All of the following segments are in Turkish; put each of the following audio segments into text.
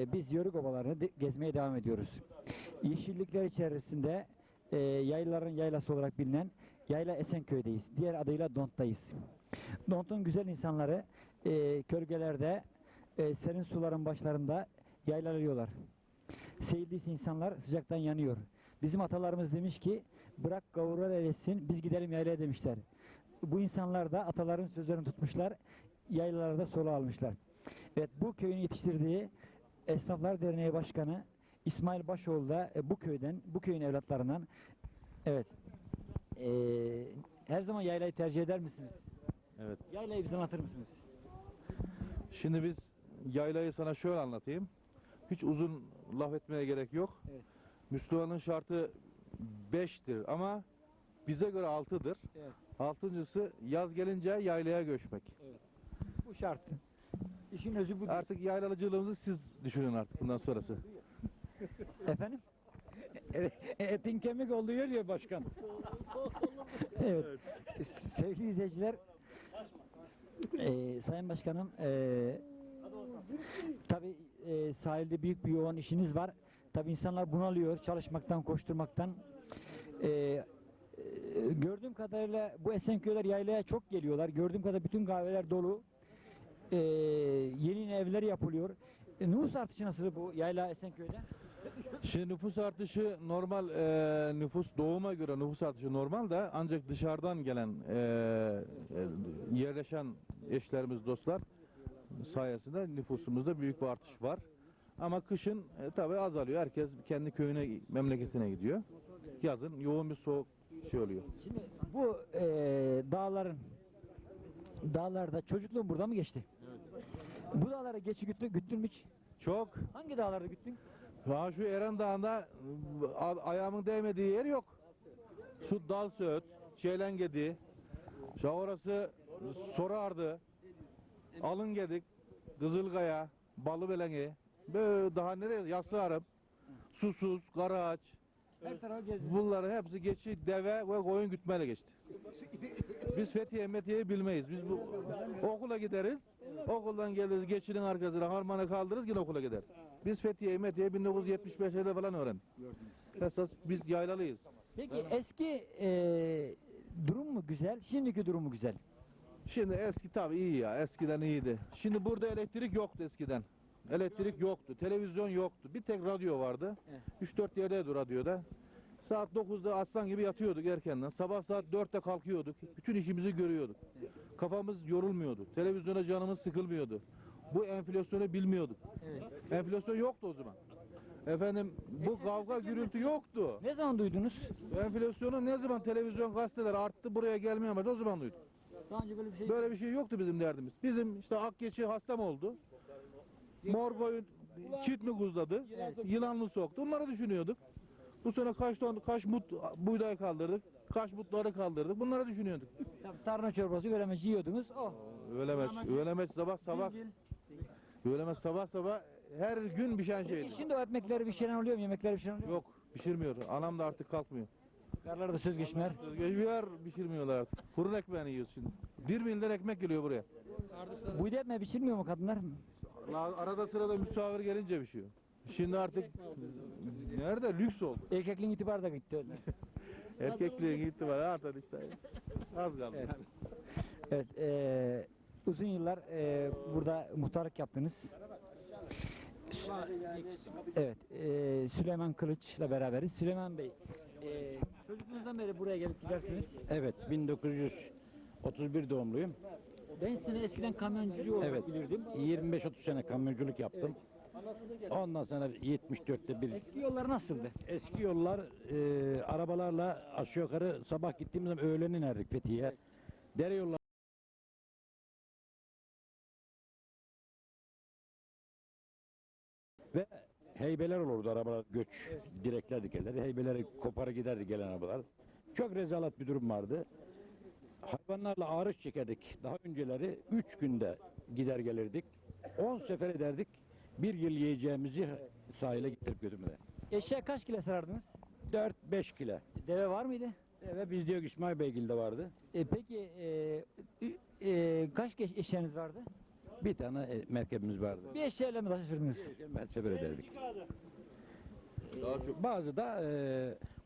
e, biz Yörük obalarını de- gezmeye devam ediyoruz. Yeşillikler içerisinde e, yaylaların yaylası olarak bilinen Yayla Esenköy'deyiz. Diğer adıyla Dont'tayız. Dont'un güzel insanları e, kölgelerde e, serin suların başlarında yaylalıyorlar. Seyildiyse insanlar sıcaktan yanıyor. Bizim atalarımız demiş ki bırak gavurlar eylesin biz gidelim yaylaya demişler. Bu insanlar da ataların sözlerini tutmuşlar. Yaylalarda solo almışlar. Evet bu köyün yetiştirdiği Esnaflar Derneği Başkanı İsmail Başoğlu da e, bu köyden, bu köyün evlatlarından. Evet. Ee, her zaman yaylayı tercih eder misiniz? Evet. Yaylayı bize anlatır mısınız? Şimdi biz yaylayı sana şöyle anlatayım. Hiç uzun laf etmeye gerek yok. Evet. Müslümanın şartı 5'tir ama bize göre 6'dır. Evet. Altıncısı yaz gelince yaylaya göçmek. Bu şart. İşin özü bu. Artık yaylalıcılığımızı siz düşünün artık bundan sonrası. Efendim? E, Etin kemik olduğu yer ya başkan. Evet. Sevgili izleyiciler, eee, Sayın Başkanım, eee tabi sahilde büyük bir yoğun işiniz var. Tabi insanlar bunalıyor çalışmaktan, koşturmaktan. Eee, eee, gördüğüm kadarıyla bu Esenköy'ler yaylaya çok geliyorlar. Gördüğüm kadarıyla bütün kahveler dolu. Eee, yeni evler yapılıyor. E, nüfus artışı nasıl bu yayla Esenköy'de? Şimdi nüfus artışı normal e, nüfus doğuma göre nüfus artışı normal da ancak dışarıdan gelen e, e, yerleşen eşlerimiz dostlar sayesinde nüfusumuzda büyük bir artış var. Ama kışın e, tabi azalıyor. Herkes kendi köyüne, memleketine gidiyor. Yazın yoğun bir soğuk şey oluyor. Şimdi bu eee, dağların dağlarda çocukluğun burada mı geçti? Bu dağlara geçi güttün, güttün mü hiç? Çok. Hangi dağlarda güttün? Daha şu Eren Dağı'nda e, a- ayağımın değmediği yer yok. Şu Dal Söğüt, Çelengedi, şu orası Sorardı, Alıngedik, Kızılkaya, Balıbelenge, böyle daha nereye? Yassıarım, Susuz, Karaağaç, Her tarafı gezdin. bunları hepsi geçi deve ve koyun gütmeyle geçti. Biz Fethiye Metiye'yi bilmeyiz. Biz bu okula gideriz. Okuldan geliriz, geçinin arkasına harmanı kaldırırız yine okula gider. Biz Fethiye Metiye 1975'lerde falan öğrendik. Esas biz yaylalıyız. Peki eski eee, durum mu güzel, şimdiki durum mu güzel? Şimdi eski tabii iyi ya. Eskiden iyiydi. Şimdi burada elektrik yoktu eskiden. Elektrik yoktu. Televizyon yoktu. Bir tek radyo vardı. Evet. 3-4 yerdeydi radyoda. Saat 9'da aslan gibi yatıyorduk erkenden. Sabah saat 4'te kalkıyorduk. Bütün işimizi görüyorduk. Kafamız yorulmuyordu. Televizyona canımız sıkılmıyordu. Bu enflasyonu bilmiyorduk. Evet. Enflasyon yoktu o zaman. Efendim bu kavga gürültü yoktu. Ne zaman duydunuz? Enflasyonu ne zaman televizyon gazeteler arttı buraya gelmeye başladı o zaman duyduk. Daha önce böyle bir şey Böyle bir şey yoktu bizim derdimiz. Bizim işte akgeçi hastam oldu. Mor koyun çit mi kuzladı? Yılanlı soktu. Onları düşünüyorduk. Bu sene kaç ton kaç mut buğday kaldırdık. Kaç mutları kaldırdık. Bunları düşünüyorduk. Tabii tarhana çorbası, göremeç yiyordunuz. Oh. Ölemez. Ölemez sabah sabah. Cil Ölemez sabah sabah her gün pişen Peki şeydi. şimdi o ekmekleri bir oluyor mu? Yemekleri bir oluyor mu? Yok pişirmiyor. Anam da artık kalkmıyor. Karlarda söz geçmer. Geçmiyor pişirmiyorlar artık. Fırın ekmeğini yiyoruz şimdi. Bir milden ekmek geliyor buraya. Bu etme pişirmiyor mu kadınlar? La- Arada sırada misafir gelince pişiyor. Şimdi artık nerede lüks oldu. Erkekliğin itibarı da gitti. Erkekliğin itibariyle artık işte az kaldı. Evet. Evet, eee, uzun yıllar eee, burada muhtarlık yaptınız. Evet, eee, Süleyman Kılıç'la beraberiz. Süleyman Bey, eee çocukluğunuzdan beri buraya gelip gidersiniz. Evet 1931 doğumluyum. Ben seni eskiden kamyoncu olarak Evet. bilirdim. 25-30 sene kamyonculuk yaptım. Ondan sonra 74'te bir Eski yollar nasıldı? eski yollar e, arabalarla aşağı yukarı sabah gittiğimiz zaman öğlen inerdik Fethiye'ye. Dere yolları ve heybeler olurdu arabalar göç direkler dikerlerdi. Heybeleri koparı giderdi gelen arabalar. Çok rezalet bir durum vardı. Hayvanlarla ağrış çekerdik. Daha önceleri 3 günde gider gelirdik. 10 sefer ederdik. Bir yıl yiyeceğimizi sahile getirip götürmeye. Eşeğe kaç kilo sarardınız? 4-5 kilo. Deve var mıydı? Ve biz diyor İsmail Beygil'de vardı. E, peki eee, ü- eee, kaç geç eşeğiniz vardı? Bir tane e, merkebimiz vardı. Bir eşeğiyle mi taşırdınız? Ben sefer ederdik. Daha çok Bazı da e,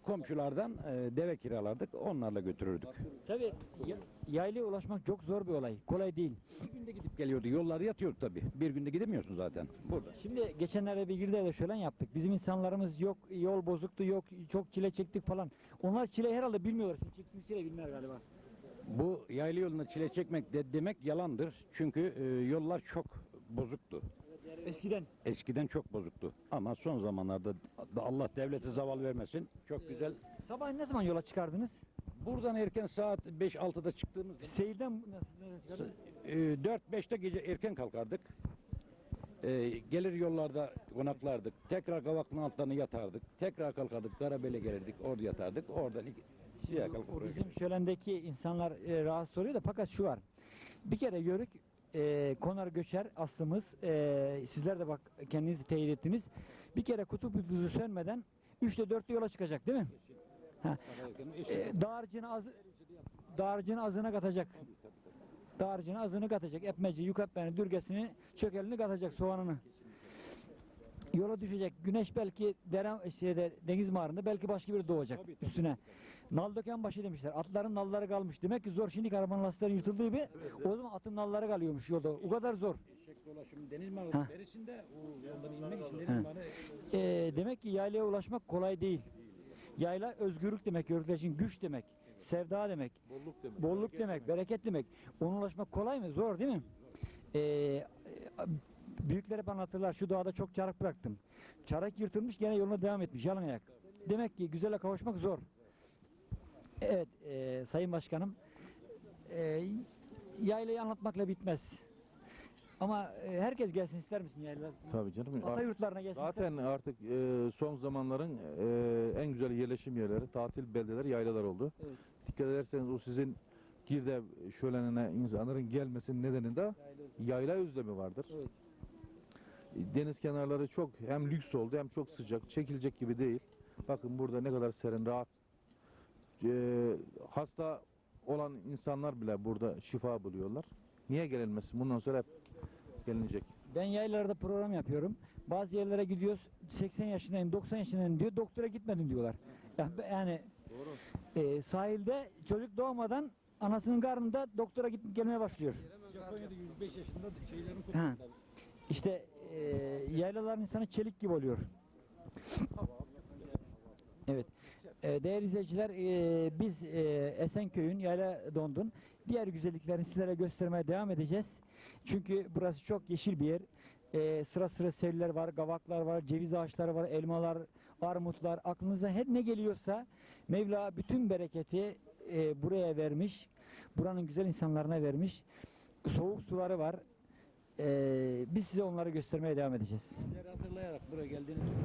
komşulardan e, deve kiralardık, onlarla götürürdük. Tabii ya- yaylaya ulaşmak çok zor bir olay. Kolay değil. Bir günde gidip geliyordu, yollar yatıyordu tabii. Bir günde gidemiyorsun zaten. Burada. Şimdi geçenlerde bir Girde'de şölen yaptık. Bizim insanlarımız yok yol bozuktu yok çok çile çektik falan. Onlar çile herhalde bilmiyorlar. Sizin çektiğiniz çile bilmiyor galiba. Bu yaylı yolunda çile çekmek de demek yalandır. Çünkü e, yollar çok bozuktu. Eskiden. Eskiden çok bozuktu. Ama son zamanlarda da Allah devlete zaval vermesin. Çok güzel. Sabah ne zaman yola çıkardınız? Buradan erken saat 5-6'da çıktığımız Seyirden nasıl nereye çıkardınız? e, 4-5'te gece erken kalkardık. E, gelir yollarda konaklardık. Tekrar kavaklının altlarına yatardık. Tekrar kalkardık. Karabel'e gelirdik. Orada yatardık. Oradan iki, şeye kalkıp bizim şölendeki insanlar e, rahatsız oluyor da fakat şu var. Bir kere yörük e, konar göçer aslımız. E, sizler de bak kendiniz teyit ettiniz. Bir kere kutup yıldızı sönmeden 3'te 4'te yola çıkacak değil mi? E, dağarcığını az dağarcığını azına katacak. Dağarcığını azını katacak. Epmeci, yukatbeni, dürgesini, çökelini katacak soğanını. Yola düşecek. Güneş belki dere, şeyde, deniz mağarında belki başka biri doğacak üstüne. Nal döken başı demişler. Atların nalları kalmış. Demek ki zor. Şimdi arabanın lastikleri yırtıldığı gibi o zaman atın nalları kalıyormuş yolda. O kadar zor. Eşek dolaşımı deniz Ha. mağarası berisinde o yoldan inmek için deniz Ha. Ee, demek ki yaylaya ulaşmak kolay değil. Yayla özgürlük demek, yörükler için güç demek, sevda demek, bolluk demek. bolluk demek, bereket demek. Ona ulaşmak kolay mı? Zor değil mi? Ee, e, büyükler hep anlatırlar, şu doğada çok çarak bıraktım. Çarak yırtılmış gene yoluna devam etmiş, yalan ayak. Demek ki güzele kavuşmak zor. Evet, e, Sayın Başkanım, e, yaylayı anlatmakla bitmez. Ama e, herkes gelsin ister misin yayla? Tabii canım. Ata yurtlarına gelsin ister Zaten misin? artık e, son zamanların e, en güzel yerleşim yerleri, tatil beldeleri, yaylalar oldu. Evet. Dikkat ederseniz o sizin Girde şölenine insanların gelmesinin nedeni de yayla özlemi vardır. Evet. Deniz kenarları çok hem lüks oldu hem çok sıcak, çekilecek gibi değil. Bakın burada ne kadar serin, rahat. E, hasta olan insanlar bile burada şifa buluyorlar. Niye gelinmesin? Bundan sonra hep gelinecek. Ben yaylalarda program yapıyorum. Bazı yerlere gidiyoruz. 80 yaşındayım, 90 yaşındayım diyor. Doktora gitmedin diyorlar. Yani, yani e, sahilde çocuk doğmadan anasının karnında doktora gidip gelmeye başlıyor. Japonya'da 105 yaşında şeylerin Ha. İşte e, yaylaların insanı çelik gibi oluyor. Evet. E, değerli izleyiciler, e, biz e, Esenköy'ün Yayla Dondun diğer güzelliklerini sizlere göstermeye devam edeceğiz. Çünkü burası çok yeşil bir yer. Sıra sıra seriler var, gavaklar var, ceviz ağaçları var, elmalar, armutlar. Aklınıza her ne geliyorsa Mevla bütün bereketi buraya vermiş. Buranın güzel insanlarına vermiş. Soğuk suları var. Biz size onları göstermeye devam edeceğiz. Sizleri hatırlayarak buraya geldiğiniz için